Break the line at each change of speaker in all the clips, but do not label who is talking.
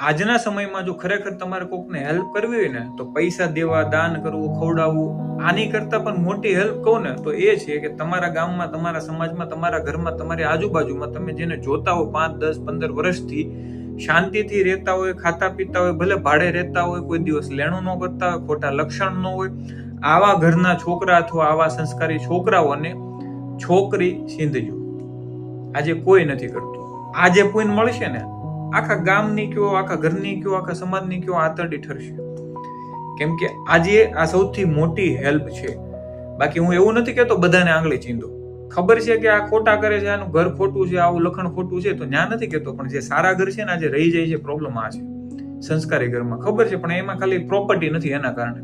આજના સમયમાં જો ખરેખર તમારે કોકને હેલ્પ કરવી હોય ને, તો પૈસા દેવા, દાન કરવું, ખવડાવવું, આની કરતાં પણ મોટી હેલ્પ કહું ને, તો એ છે કે તમારા ગામમાં, તમારા સમાજમાં, તમારા ઘરમાં, તમારી આજુબાજુમાં તમે જેને જોતા હો પાંચ, દસ, પંદર વર્ષથી, શાંતિથી રહેતા હોય, ખાતા પીતા હોય, ભલે ભાડે રહેતા હોય, કોઈ દિવસ લેણું ન કરતા હોય, ખોટા લક્ષણ ન હોય, આવા ઘરના છોકરા અથવા આવા સંસ્કારી છોકરાઓને છોકરી સિંધજો. આજે કોઈ નથી કરતું. આજે પૂન મળશે ને? આખા ગામની કયો, આખા ઘરની કયો, આખા સમાજની કયો આતરડી ઠરશે? કેમ કે આજે આ સૌથી મોટી હેલ્પ છે. બાકી હું એવું નથી કહેતો બધાને આંગળી ચીંધો. ખબર છે કે આ ખોટા કરે છે, આનું ઘર ખોટું છે, આવું લખણ ખોટું છે, તો ન્યા નથી કહેતો, પણ જે સારા ઘર છે ને આજે રહી જાય છે પ્રોબ્લેમ આ છે. સંસ્કારી ઘરમાં ખબર છે, પણ એમાં ખાલી પ્રોપર્ટી નથી એના કારણે.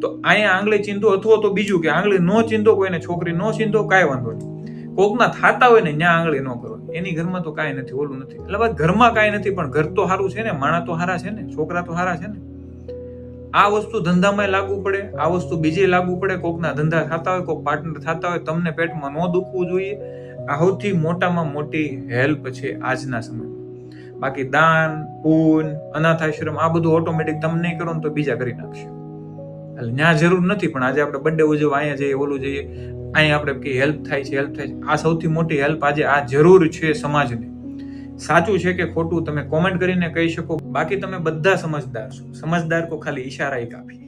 તો અહીંયા આંગળી ચીંધો અથવા તો બીજું કે આંગળી ન ચીંધો, કોઈને છોકરી ન ચીંધો, કાંઈ વાંધો નહીં. કોકના થાતા હોય ને ન્યા આંગળી ન કરો. એની ઘરમાં તો કાંઈ નથી, ઓલું નથી. એટલે ભાઈ ઘરમાં કાંઈ નથી, પણ ઘર તો સારું છે ને, માણા તો સારા છે ને, છોકરા તો સારા છે ને. આ વસ્તુ ધંધામાં લાગુ પડે, આ વસ્તુ બીજે લાગુ પડે, કોકના ધંધા થતા હોય, કોક પાર્ટનર થતા હોય, તમને પેટમાં ન દુખવું જોઈએ. આ સૌથી મોટામાં મોટી હેલ્પ છે આજના સમયમાં બાકી દાન, પૂન અનાથ આશ્રમ આ બધું ઓટોમેટિક તમને કરો ને તો બીજા કરી નાખશે. એટલે ત્યાં જરૂર નથી, પણ આજે આપણે બર્થડે ઉજવવા અહીંયા જઈએ, ઓલું જઈએ. અહીંયા આપણે કે હેલ્પ થાય છે હેલ્પ થાય છે. આ સૌથી મોટી હેલ્પ આજે આ જરૂર છે સમાજને. સાચું છે કે ખોટું તમે કોમેન્ટ કરીને કહી શકો. બાકી તમે બધા સમજદાર છો. સમજદાર કો ખાલી ઈશારા એક કાફી